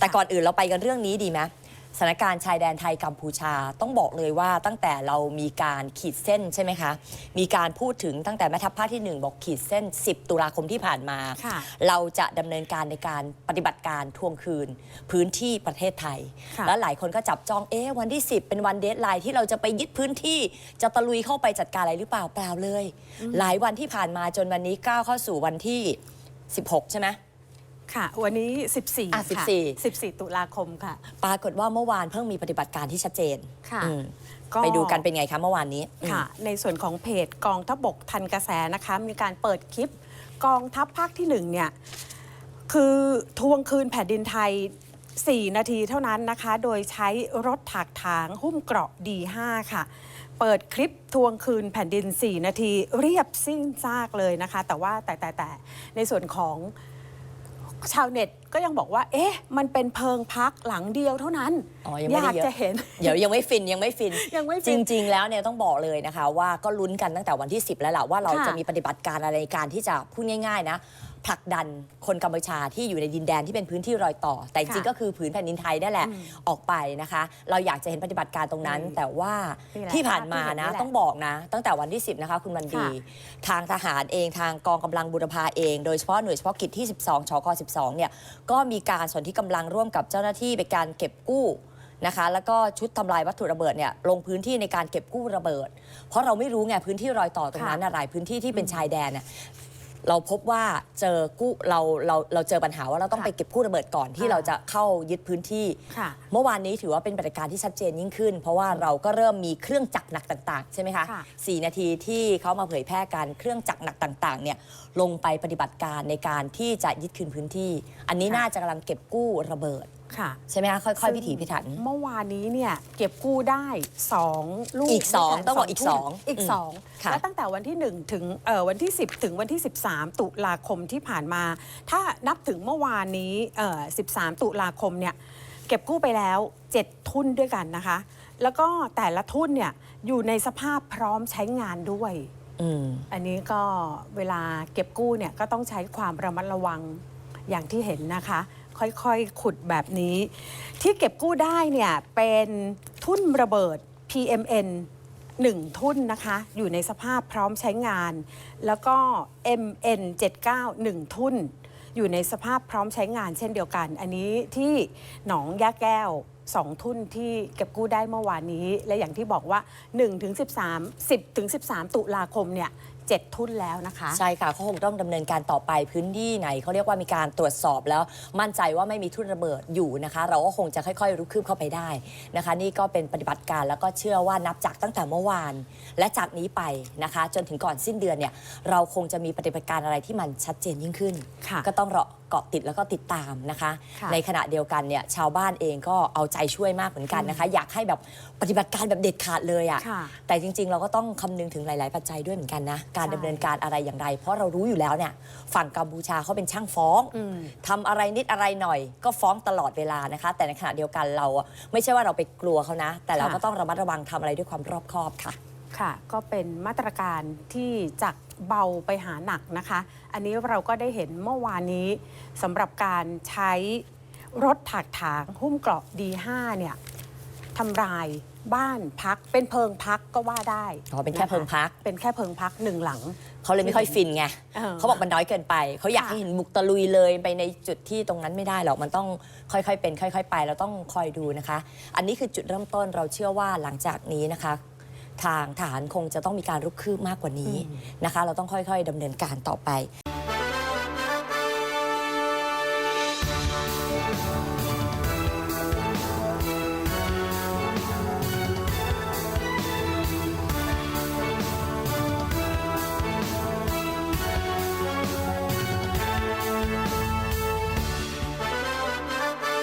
แต่ก่อนอื่นเราไปกันเรื่องนี้ดีไหมสถานการณ์ชายแดนไทยกัมพูชาต้องบอกเลยว่าตั้งแต่เรามีการขีดเส้นใช่ไหมคะ มีการพูดถึงตั้งแต่แม่ทัพภาคที่ 1 บอกขีดเส้น 10 ตุลาคมที่ผ่านมาค่ะเราจะดำเนินการในการปฏิบัติการทวงคืน พื้นที่ประเทศไทยค่ะแล้วหลายคนก็จับจ้องเอ๊ะวันที่ 10 เป็นวันเดทไลน์ที่เราจะไปยึดพื้นที่จะตะลุยเข้าไปจัดการอะไรหรือเปล่าเปล่าเลย หลายวันที่ผ่านมาจนวันนี้ก้าวเข้าสู่วันที่ 16 ใช่ไหม ค่ะ วันนี้ 14อะค่ะ14 14 ตุลาคมค่ะ ปรากฏว่าเมื่อวานเพิ่งมีปฏิบัติการที่ชัดเจนค่ะ อืมก็ไปดูกันเป็นไงคะเมื่อวานนี้อืม ค่ะ ในส่วนของเพจกองทัพบกทันกระแสนะคะ มีการเปิดคลิปกองทัพภาคที่หนึ่งเนี่ย คือทวงคืนแผ่นดินไทย 4 นาทีเท่านั้นนะคะ โดยใช้รถถักถางหุ้มเกราะ D5 ค่ะ เปิดคลิปทวงคืนแผ่นดิน 4 นาที เรียบสิ้นซากเลยนะคะ แต่ว่าแต่แต่แต่ในส่วนของ ชาวเน็ตก็ยังบอกว่า เอ๊ะ มันเป็นเพิงพักหลังเดียวเท่านั้นอ๋อยังไม่ได้อยากเยอะ จะเห็น เดี๋ยวยังไม่ฟินยังไม่ฟิน ยังไม่ฟิจนริง ๆ แล้วเนี่ยต้องบอกเลยนะคะ ว่าก็ลุ้นกันตั้งแต่วันที่ 10 แล้วล่ะว่าเราค่ะจะมีปฏิบัติการอะไรในการที่จะพูดง่าย ๆ นะ ผลักดันคนกัมพูชาที่อยู่ในดินแดนที่เป็นพื้นที่รอยต่อ แต่จริงๆค่ะก็คือผืนแผ่นดินไทยนั่นแหละอืมออกไปนะคะ เราอยากจะเห็นปฏิบัติการตรงนั้น อืมแต่ว่านี่แหละที่ผ่านมาภาพที่เห็นนี่นะแหละต้องบอกนะ ตั้งแต่วันที่ 10 นะคะ คุณวันดี ค่ะทางทหารเองทางกองกำลังบุรพาเอง โดยเฉพาะหน่วยเฉพาะกิจที่ 12ชก12 เนี่ยก็มีการส่วนที่กำลังร่วมกับเจ้าหน้าที่ในการเก็บกู้นะคะ แล้วก็ชุดทำลายวัตถุระเบิดเนี่ยลงพื้นที่ในการเก็บกู้ระเบิด เพราะเราไม่รู้ไงพื้นที่รอยต่อตรงนั้นอะไรพื้นที่ที่เป็นชายแดนน่ะ เราพบว่าเจอกู้เราเราเราเจอปัญหาว่าเราต้องค่ะไปเก็บกู้ระเบิดก่อนที่ค่ะเราจะเข้ายึดพื้นที่ ค่ะเมื่อวานนี้ถือว่าเป็นปฏิบัติการที่ชัดเจนยิ่งขึ้น เพราะว่าเราก็เริ่มมีเครื่องจักรหนักต่างๆ ใช่ไหมคะค่ะ สี่นาทีที่เขามาเผยแพร่กันเครื่องจักรหนักต่างๆเนี่ยลงไปปฏิบัติการในการที่จะยึดคืนพื้นที่ อันนี้ค่ะน่าจะกำลังเก็บกู้ระเบิด ค่ะใช่ไหมคะค่อยๆพิถีพิถัน เมื่อวานนี้เนี่ยเก็บกู้ได้ 2 ลูกอีกสองด้วยนต้องบอกอีกทุ่นสองอีก อืมสองค่ะและตั้งแต่วันที่ 1 ถึงเอ่อวันที่ 10 ถึงวันที่ 13 ตุลาคมที่ผ่านมา ถ้านับถึงเมื่อวานนี้เอ่อ13 ตุลาคมเนี่ยเก็บกู้ไปแล้ว 7 ทุ่นด้วยกันนะคะ แล้วก็แต่ละทุ่นเนี่ยอยู่ในสภาพพร้อมใช้งานด้วย อืม อันนี้ก็เวลาเก็บกู้เนี่ยก็ต้องใช้ความระมัดระวังอย่างที่เห็นนะคะ ค่อยๆขุดแบบนี้ ที่เก็บกู้ได้เนี่ยเป็นทุ่นระเบิด PMN 1 ทุ่นนะคะ อยู่ในสภาพพร้อมใช้งาน แล้วก็ MN 79 1 ทุ่น อยู่ในสภาพพร้อมใช้งานเช่นเดียวกัน อันนี้ที่หนองยาแก้ว2ทุ่นที่เก็บกู้ได้เมื่อวานนี้ และอย่างที่บอกว่า1ถึง13 10ถึง13 ตุลาคมเนี่ย 7 ทุ่นแล้วนะคะ ใช่ค่ะเขาคงต้องดำเนินการต่อไปพื้นที่ไหนเขาเรียกว่ามีการตรวจสอบแล้วมั่นใจว่าไม่มีทุ่นระเบิดอยู่นะคะ เราก็คงจะค่อยๆรุกคืบเข้าไปได้นะคะ นี่ก็เป็นปฏิบัติการแล้วก็เชื่อว่านับจากตั้งแต่เมื่อวาน และจากนี้ไปนะคะ จนถึงก่อนสิ้นเดือนเนี่ยเราคงจะมีปฏิบัติการอะไรที่มันชัดเจนยิ่งขึ้น ค่ะ ก็ต้องรอ เกาะติดแล้วก็ติดตามนะคะค่ะในขณะเดียวกันเนี่ยชาวบ้านเองก็เอาใจช่วยมากเหมือนกันนะคะ อยากให้แบบปฏิบัติการแบบเด็ดขาดเลยอะค่ะแต่จริง ๆ เราก็ต้องคำนึงถึงหลาย ๆ ปัจจัยด้วยเหมือนกันนะการใช่ดำเนินการอะไรอย่างไร เพราะเรารู้อยู่แล้วเนี่ยฝั่งกัมพูชาเขาเป็นช่างฟ้องอืมทำอะไรนิดอะไรหน่อย ก็ฟ้องตลอดเวลานะคะ แต่ในขณะเดียวกันเราอะไม่ใช่ว่าเราไปกลัวเขานะ แต่เราก็ต้องระมัดระวังทำอะไรด้วยความรอบคอบค่ะ ค่ะ ก็เป็นมาตรการที่จาก เบาไปหาหนักนะคะ อันนี้เราก็ได้เห็นเมื่อวานนี้สำหรับการใช้รถถักถางหุ้มเกราะ D5 เนี่ยทำลายบ้านพักเป็นเพิงพักก็ว่าได้อ๋อเป็นแค่ะะเพิงพัก เป็นแค่เพิงพักหนึ่งหลัง เขาเลยไม่ค่อยฟินไงเออเขาบอกมันน้อยเกินไป เขาอยากค่ะให้เห็นมุกตะลุยเลยไปในจุดที่ตรงนั้นไม่ได้หรอกมันต้องค่อยๆเป็น ค่อย ๆ ไปเราต้องคอยดูนะคะ อันนี้คือจุดเริ่มต้นเราเชื่อว่าหลังจากนี้นะคะ ทางทหารคงจะต้องมีการรุกคืบมากกว่านี้นะคะ เราต้องค่อยๆดำเนินการต่อไป